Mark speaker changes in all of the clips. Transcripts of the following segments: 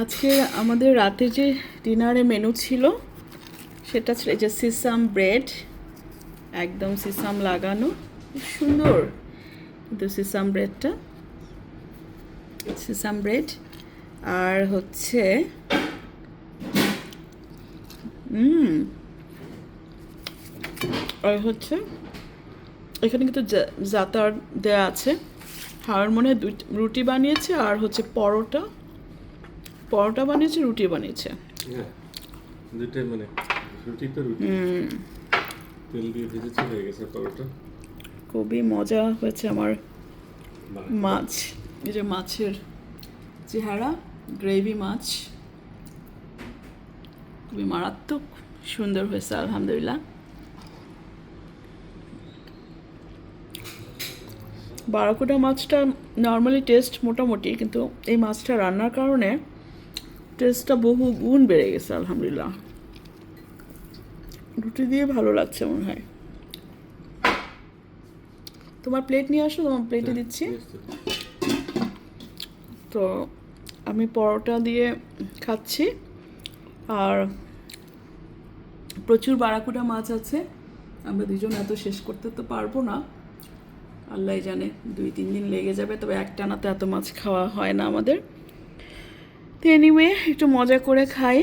Speaker 1: আজকে আমাদের রাতে যে ডিনারে মেনু ছিল, সেটা ছিল যে সিসাম ব্রেড, একদম সিসাম লাগানো। খুব সুন্দর কিন্তু সিসাম ব্রেডটা। Sesame bread. আর হচ্ছে আর হচ্ছে, এখানে কিন্তু জাতার দেয়া আছে। হাওয়ার মনে হয় রুটি বানিয়েছে আর হচ্ছে পরোটা। পরোটা বানিয়েছে রুটি বানিয়েছে।
Speaker 2: হ্যাঁ দুইটাই মানে রুটি তো রুটি। তেল দিয়ে ভেজেছে হয়ে গেছে পরোটা।
Speaker 1: খুবই মজা হয়েছে আমার মাছ। এই যে মাছের চেহারা গ্রেভি মাছ। খুবই মারাত্মক সুন্দর হয়েছে আলহামদুলিল্লাহ। বারাকুটা মাছটা নর্মালি টেস্ট মোটামুটি কিন্তু এই মাছটা রান্নার কারণে টেস্টটা বহু গুণ বেড়ে গেছে আলহামদুলিল্লাহ। রুটি দিয়ে ভালো লাগছে মনে হয়। তোমার প্লেট নিয়ে আসো তোমার প্লেটে দিচ্ছি। তো আমি পরোটা দিয়ে খাচ্ছি। আর প্রচুর বারাকুটা মাছ আছে। আমরা দুজন এত শেষ করতে তো পারব না। আল্লাহ জানে দুই তিন দিন লেগে যাবে তবে একটানাতে এত মাছ খাওয়া হয় না আমাদের। তো এনিওয়ে একটু মজা করে খাই।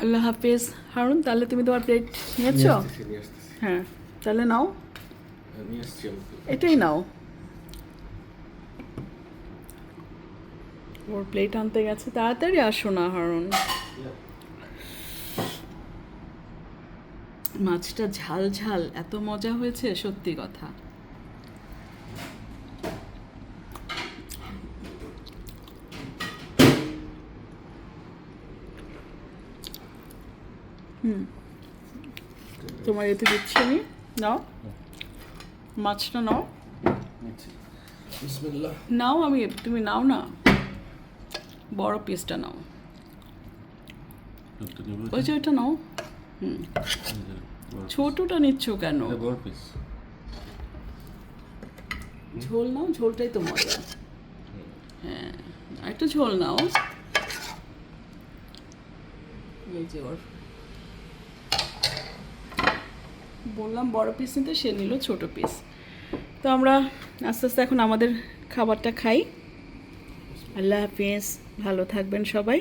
Speaker 1: আল্লাহ হাফেজ। হারুন তাহলে তুমি তোমার প্লেট
Speaker 2: নিয়ে
Speaker 1: নিয়েছো। হ্যাঁ তাহলে নাও।
Speaker 2: হ্যাঁ।
Speaker 1: এটাই নাও। ওর প্লেট আনতে গেছে। তাড়াতাড়ি আসো না হারুন। মাছটা ঝাল ঝাল এত মজা হয়েছে সত্যি কথা। তোমার এতে দিচ্ছি আমি। নাও। মাছটা নাও। নাও আমি তুমি নাও না। বড় পিসটা নাও। ওই যে ওইটা নাও। হুম। ছোটটা নিচ্ছ কেন? ঝোল নাও ঝোলটাই তো মজা। হ্যাঁ একটু ঝোল নাও। এই যে ওর। বললাম বড় পিস নিতে, সে নিল ছোট পিস তো আমরা আস্তে আস্তে এখন আমাদের খাবারটা খাই। আল্লাহ হাফিজ, ভালো থাকবেন সবাই।